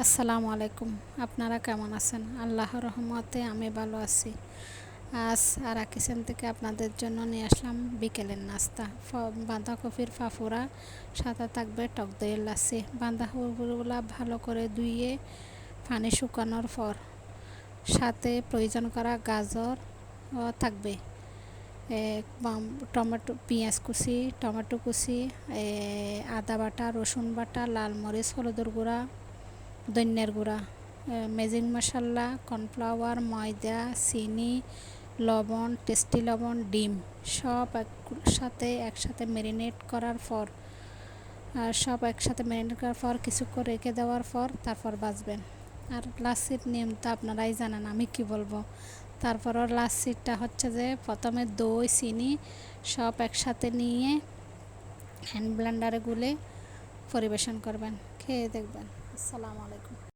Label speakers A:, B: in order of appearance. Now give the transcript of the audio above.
A: আসসালামু আলাইকুম। আপনারা কেমন আছেন? আল্লাহর রহমতে আমি ভালো আছি। আজ আর কিচেন থেকে আপনাদের জন্য নিয়ে আসলাম বিকেলের নাস্তা। বাঁধাকপির ফাফুরা সাথে থাকবে, টক দইয়ের লাসি বাঁধাকপিগুলো ভালো করে ধুইয়ে পানি শুকানোর পর সাথে প্রয়োজন করা গাজর থাকবে। টমেটো, পেঁয়াজ কুচি, টমেটো কুচি আদা বাটা, রসুন বাটা, লাল মরিচ, হলুদের গুঁড়া ধনিয়ার গুঁড়া মেজিং মশলা, কর্নফ্লাওয়ার, ময়দা, চিনি, লবণ, টেস্টি লবণ, ডিম, সব একসাথে একসাথে ম্যারিনেট করার পর সব একসাথে ম্যারিনেট করার পর, কিছুক্ষণ রেখে দেওয়ার পর, তারপর বাঁচবেন আর লাসির নিয়ম তো আপনারাই জানেন, আমি কি বলব? তারপরও লাসিটা হচ্ছে যে, প্রথমে দই, চিনি সব একসাথে নিয়ে হ্যান্ড ব্লেন্ডারে গুলে পরিবেশন করবেন, খেয়ে দেখবেন। আসসালামু আলাইকুম।